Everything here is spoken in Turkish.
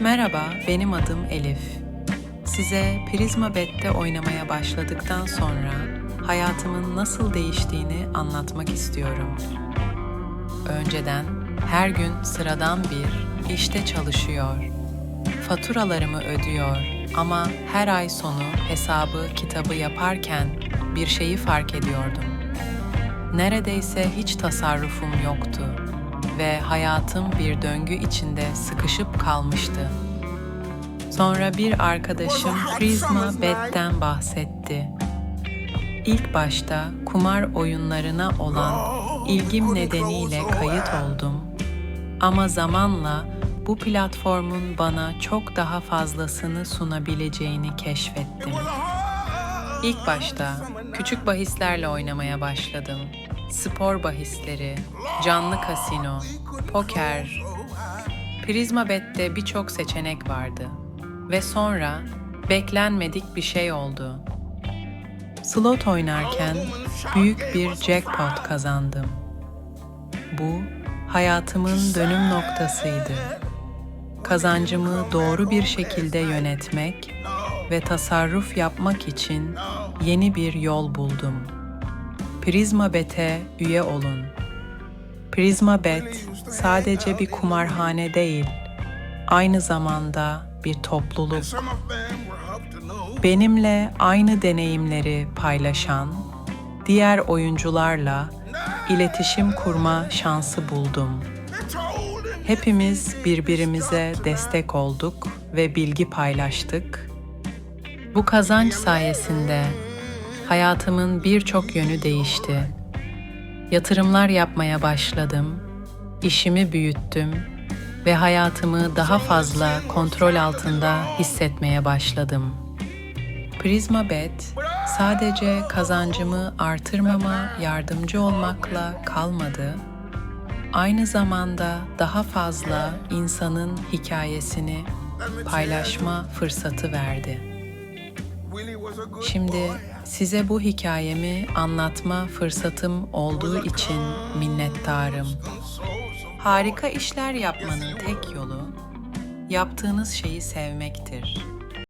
Merhaba, benim adım Elif. Size Prizma Bet'te oynamaya başladıktan sonra hayatımın nasıl değiştiğini anlatmak istiyorum. Önceden her gün sıradan bir işte çalışıyor. Faturalarımı ödüyor ama her ay sonu hesabı kitabı yaparken bir şeyi fark ediyordum. Neredeyse hiç tasarrufum yoktu ve hayatım bir döngü içinde sıkışıp kalmıştı. Sonra bir arkadaşım Prisma Bet'ten bahsetti. İlk başta kumar oyunlarına olan ilgim nedeniyle kayıt oldum. Ama zamanla bu platformun bana çok daha fazlasını sunabileceğini keşfettim. İlk başta küçük bahislerle oynamaya başladım. Spor bahisleri, canlı kasino, poker. Prizma Bet'te birçok seçenek vardı. Ve sonra beklenmedik bir şey oldu. Slot oynarken büyük bir jackpot kazandım. Bu hayatımın dönüm noktasıydı. Kazancımı doğru bir şekilde yönetmek ve tasarruf yapmak için yeni bir yol buldum. Prizma Bet'e üye olun. Prizma Bet sadece bir kumarhane değil, aynı zamanda bir topluluk. Benimle aynı deneyimleri paylaşan diğer oyuncularla iletişim kurma şansı buldum. Hepimiz birbirimize destek olduk ve bilgi paylaştık. Bu kazanç sayesinde hayatımın birçok yönü değişti. Yatırımlar yapmaya başladım, işimi büyüttüm ve hayatımı daha fazla kontrol altında hissetmeye başladım. Prisma Bet sadece kazancımı artırmama yardımcı olmakla kalmadı, aynı zamanda daha fazla insanın hikayesini paylaşma fırsatı verdi. Şimdi size bu hikayemi anlatma fırsatım olduğu için minnettarım. Harika işler yapmanın tek yolu yaptığınız şeyi sevmektir.